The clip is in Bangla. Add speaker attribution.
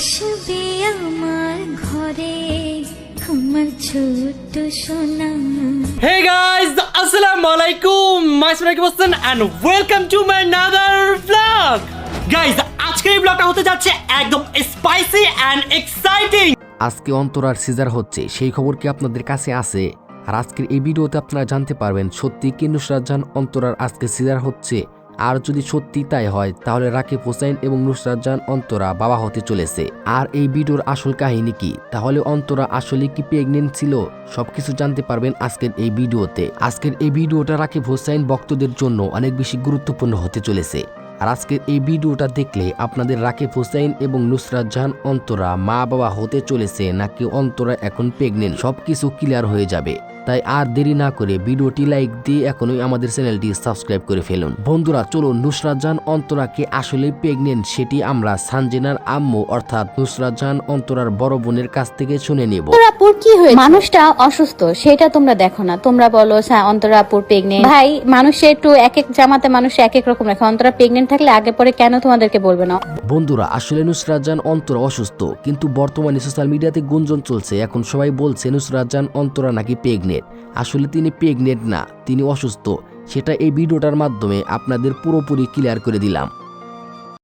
Speaker 1: আসবে আমার ঘরে আমার ছোট্ট সোনা
Speaker 2: Hey guys, Assalamu alaikum. Myself Rakib Hassan and welcome to my another vlog. Guys, আজকের এই ব্লগটা হতে যাচ্ছে একদম স্পাইসি অ্যান্ড এক্সাইটিং
Speaker 3: আজকে অন্তরার সিজার হচ্ছে সেই খবর কি আপনাদের কাছে আছে আর আজকের এই ভিডিওতে আপনারা জানতে পারবেন সত্যি কি নুসরাত জাহান অন্তরার আজকে সিজার হচ্ছে আর যদি সত্যি তাই হয়, তাহলে রাকিব হোসেন এবং নুসরাত জাহান অন্তরা বাবা হতে চলেছে। আর এই ভিডিওর আসল কাহিনী কি? তাহলে অন্তরা আসলে কি প্রেগনেন্ট ছিল? সবকিছু জানতে পারবেন আজকের এই ভিডিওতে। আজকের এই ভিডিওটা রাকিব হোসেন ভক্তদের জন্য অনেক বেশি গুরুত্বপূর্ণ হতে চলেছে। আর আজকের এই ভিডিওটা দেখলে আপনাদের রাকিব হোসেন এবং নুসরাত জাহান অন্তরা মা বাবা হতে চলেছে নাকি অন্তরা এখন প্রেগনেন্ট সবকিছু ক্লিয়ার হয়ে যাবে। তাই আর দেরি না করে ভিডিওটি লাইক দিয়ে এখনই আমাদের চ্যানেলটি সাবস্ক্রাইব করে ফেলুন। বন্ধুরা চলুন নুসরাত জাহান অন্তরাকে আসলে প্রেগনেন্ট সেটি আমরা সানজেনার আম্মু অর্থাৎ নুসরাত জাহান অন্তরার বড় বোনের কাছ থেকে শুনে নেব।
Speaker 4: অন্তরাপুর কি হয়েছে? মানুষটা অসুস্থ সেটা তোমরা দেখো না। তোমরা বলো হ্যাঁ অন্তরাপুর প্রেগনেন্ট ভাই মানুষে একটু এক এক জামাতে মানুষ এক এক রকম রাখে অন্তরা প্রেগনেন্ট থাকলে আগে পরে কেন তোমাদেরকে বলবে না?
Speaker 3: বন্ধুরা আসলে নুসরাত জাহান অন্তরা অসুস্থ কিন্তু বর্তমানে সোশ্যাল মিডিয়াতে গুঞ্জন চলছে। এখন সবাই বলছে নুসরাত জাহান অন্তরা নাকি প্রেগনেন্ট আসলে তিনি প্রেগনেন্ট না, তিনি অসুস্থ। সেটা এই ভিডিওটার মাধ্যমে আপনাদের পুরোপুরি ক্লিয়ার করে দিলাম।